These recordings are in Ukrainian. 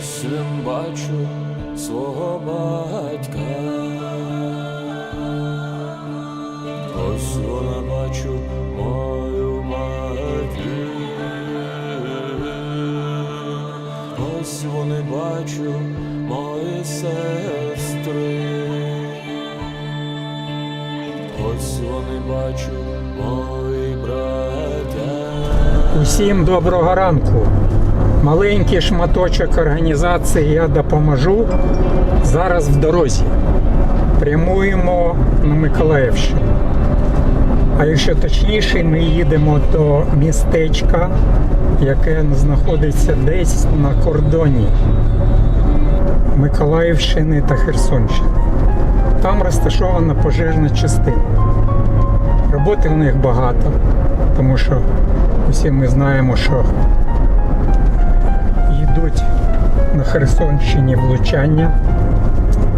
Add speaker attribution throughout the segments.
Speaker 1: ним бачу свого батька. Ось вона бачу мою матір. Ось вони бачу мої сестри. Ось вони бачу мої браття.
Speaker 2: Усім доброго ранку. Маленький шматочок організації Я допоможу. Зараз в дорозі. Прямуємо на Миколаївщину. А якщо точніше, ми їдемо до містечка, яке знаходиться десь на кордоні Миколаївщини та Херсонщини. Там розташована пожежна частина. Роботи в них багато, тому що усі ми знаємо, що йдуть на Херсонщині влучання.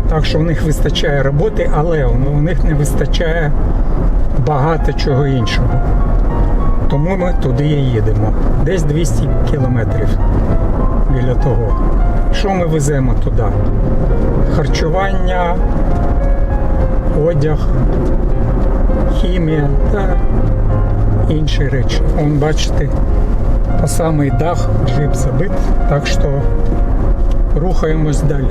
Speaker 2: Так що в них вистачає роботи, але у них не вистачає багато чого іншого. Тому ми туди і їдемо. Десь 200 кілометрів біля того. Що ми веземо туди? Харчування, одяг, хімія та інші речі. Вон бачите, по самий дах джип забит, так що рухаємось далі.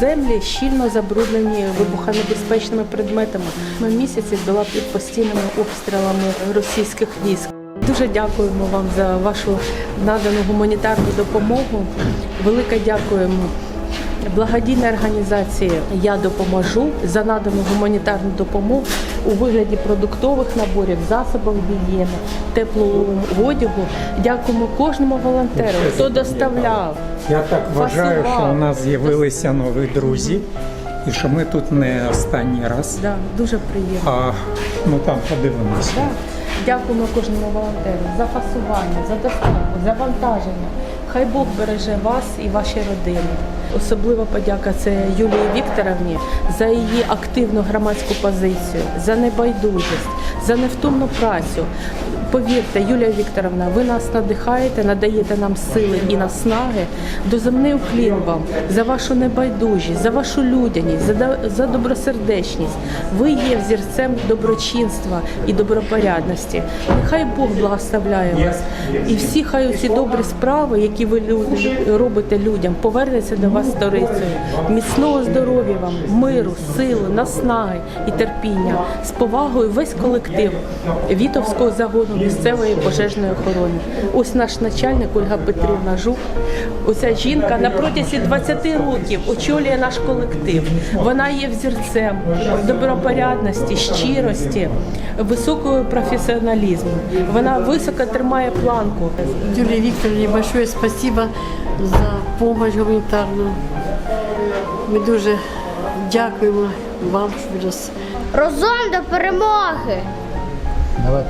Speaker 3: Землі щільно забруднені вибухонебезпечними предметами. Ми місяці була під постійними обстрілами російських військ. Дуже дякуємо вам за вашу надану гуманітарну допомогу. Велике дякуємо благодійній організації Я допоможу за надану гуманітарну допомогу у вигляді продуктових наборів, засобів гігієни, теплого одягу. Дякуємо кожному волонтеру, хто доставляв.
Speaker 2: Я так вважаю, що у нас з'явилися нові друзі, і що ми тут не останній раз.
Speaker 3: Да, дуже приємно.
Speaker 2: А ну там подивимося.
Speaker 3: Так. Дякуємо кожному волонтеру за фасування, за доставку, за вантаження. Хай Бог береже вас і ваші родини. Особлива подяка це Юлії Вікторовні за її активну громадську позицію, за небайдужість, за невтомну працю. Повірте, Юлія Вікторовна, ви нас надихаєте, надаєте нам сили і наснаги. Доземний уклін вам за вашу небайдужість, за вашу людяність, за, добросердечність. Ви є взірцем доброчинства і добропорядності. Нехай Бог благословляє вас. І всі хай ці добрі справи, які ви робите людям, повернуться до вас сторицею. Міцного здоров'я вам, миру, сили, наснаги і терпіння. З повагою весь колектив Вітовського загону місцевої пожежної охорони. Ось наш начальник Ольга Петрівна Жук. Оця жінка на протязі 20 років очолює наш колектив. Вона є взірцем добропорядності, щирості, високого професіоналізму. Вона високо тримає планку.
Speaker 4: Юлии Викторовне большое спасибо за допомогу гуманітарну. Ми дуже дякуємо вам, що ви нас
Speaker 5: Разом до перемоги!
Speaker 6: Давай.